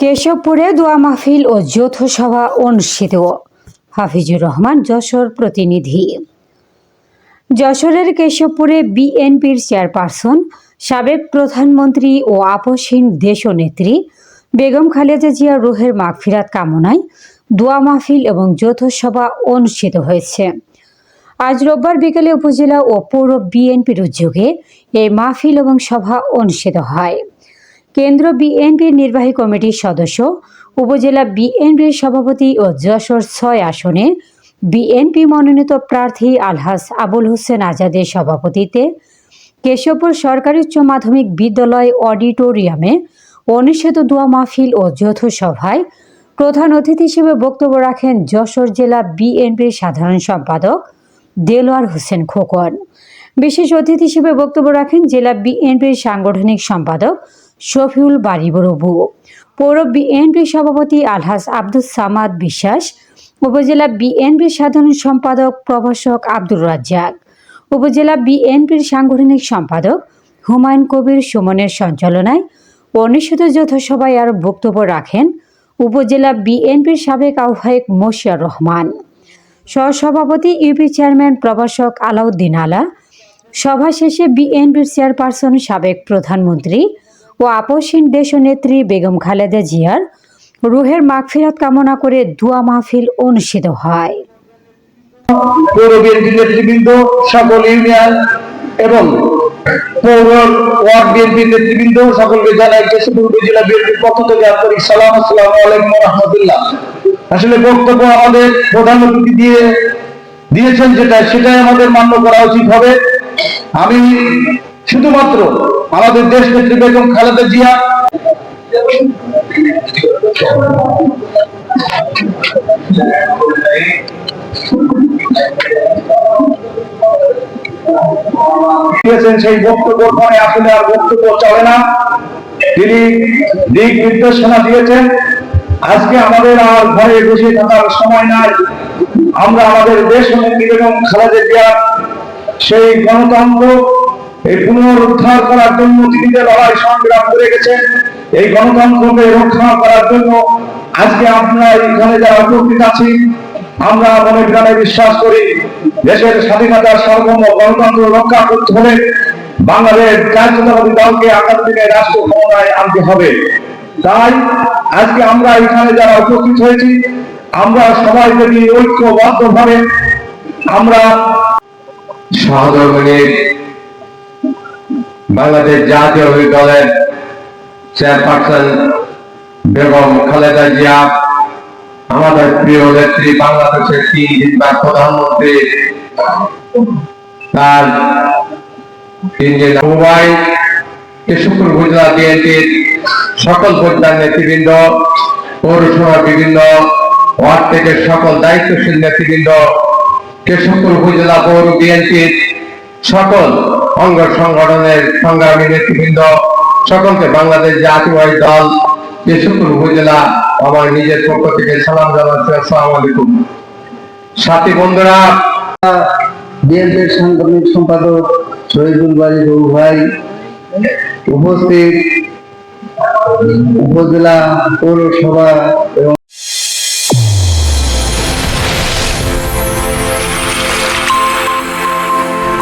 কেশবপুরে দোয়া মাহফিল ও যৌথ সভা অনুষ্ঠিত। হাফিজুর রহমান, যশোর প্রতিনিধি। যশোরের কেশবপুরে বিএনপির চেয়ারপারসন, সাবেক প্রধানমন্ত্রী ও আপসহীন দেশনেত্রী বেগম খালেদা জিয়া রুহের মাগফিরাত কামনায় দোয়া মাহফিল এবং যৌথ সভা অনুষ্ঠিত হয়েছে। আজ রোববার বিকেলে উপজেলা ও পৌর বিএনপির উদ্যোগে এই মাহফিল এবং সভা অনুষ্ঠিত হয়। কেন্দ্র বিএনপির নির্বাহী কমিটির সদস্য, উপজেলা বিএনপির সভাপতি ও যশোর ছয় আসনে বিএনপি মনোনীত প্রার্থী আলহাস আবুল হোসেন আজাদের সভাপতিত্বে কেশবপুর সরকারি উচ্চ মাধ্যমিক বিদ্যালয় অডিটোরিয়ামে অনুষ্ঠিত দোয়া মাহফিল ও যৌথ সভায় প্রধান অতিথি হিসেবে বক্তব্য রাখেন যশোর জেলা বিএনপির সাধারণ সম্পাদক দেলোয়ার হোসেন খোকন। বিশেষ অতিথি হিসেবে বক্তব্য রাখেন জেলা বিএনপির সাংগঠনিক সম্পাদক শফিউল বাড়িবরবু পৌর বিএনপির সভাপতি আলহাস আব্দুল সামাদ বিশ্বাস, উপজেলা বিএনপির সাধারণ সম্পাদক প্রভাষক আব্দুর রাজ্জাক, উপজেলা বিএনপির সাংগঠনিক সম্পাদক হুমায়ুন কবির সুমনের সঞ্চালনায় অনুষ্ঠিত যৌথ সভায় আরও বক্তব্য রাখেন উপজেলা বিএনপির সাবেক আহ্বায়ক মশিয়ার রহমান। সহসভাপতি ইউপি চেয়ারম্যান প্রভাষক আলাউদ্দিন আলা, সভা শেষে বিএনপির চেয়ারপারসন সাবেক প্রধানমন্ত্রী ও আপসহীন দেশনেত্রী বেগম খালেদা জিয়ার রুহের মাগফিরাত কামনা করে দোয়া মাহফিল অনুষ্ঠিত হয়। পৌর বিএনপি নেতৃবৃন্দ, সকল ইউনিয়ন এবং পৌর ওয়ার্ড বিএনপি নেতৃবৃন্দ, সকলকে জানাই কেশবপুর উপজেলা বিএনপির পক্ষ থেকে আন্তরিক সালাম, আসসালামু আলাইকুম রহমতুল্লাহ। আসলে বক্তব্য আমাদের প্রধান অতিথি দিয়ে দিয়েছেন যেটা, সেটাই আমাদের মান্য করা উচিত হবে। আমি শুধুমাত্র আমাদের দেশ নেত্রী বেগম খালেদা জিয়া। সেই বক্তব্য পরে আসলে আর বক্তব্য চলে না। তিনি দিক নির্দেশনা দিয়েছেন। আজকে আমাদের আর ঘরে বসে থাকার সময় নাই। আমরা আমাদের দেশ নেত্রী বেগম খালেদা জিয়া, সেই গণতন্ত্র এই পুনরুদ্ধার করার জন্য তিনি যে লড়াই সংগ্রাম করে গেছেন। এই গণতন্ত্রকে রক্ষা করার জন্য আজকে আমরা এখানে যারা উপস্থিত আছি, আমরা মনে প্রাণে বিশ্বাস করি, দেশের স্বাধীনতার সর্বম গণতন্ত্র রক্ষা করতে হলে বাংলাদেশ জাতীয়তাবাদী দলকে আগামী দিনে রাষ্ট্র ক্ষমতায় আনতে হবে। তাই আজকে আমরা এখানে যারা উপস্থিত হয়েছি, আমরা সবাই যদি ঐক্যবদ্ধ ভাবে আমরা সহধর্মিনী বাংলাদেশ জাতীয় দলের চেয়ারপারসন বেগম খালেদা জিয়া, আমাদের প্রিয় নেত্রী, বাংলাদেশের তিন দিনবার প্রধানমন্ত্রী, তার তিনজন মুম্বাই কেশবপুর উপজেলা বিএনপির সকল পর্যায়ের নেতৃবৃন্দ, পৌরসভার বিভিন্ন ওয়ার্ড থেকে সকল দায়িত্বশীল নেতৃবৃন্দ কেশবপুর উপজেলা পৌর বিএনপির সকল অঙ্গ সংগঠনের সংগ্রামী নেতৃবৃন্দ, সকলকে বাংলাদেশ জাতীয়বাদী দল কেশবপুর উপজেলা, আমার নিজের পক্ষ থেকে সালাম জানাচ্ছি, আসসালামু আলাইকুম। সাথী বন্ধুরা, বিএনপির সাংগঠনিক সম্পাদক শহীদুল বাড়ি রঘু ভাই উপস্থিত, উপজেলা পৌরসভা এবং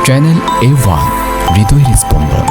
চ্যানেল এ ওয়ান হৃদয়ের স্পন্দন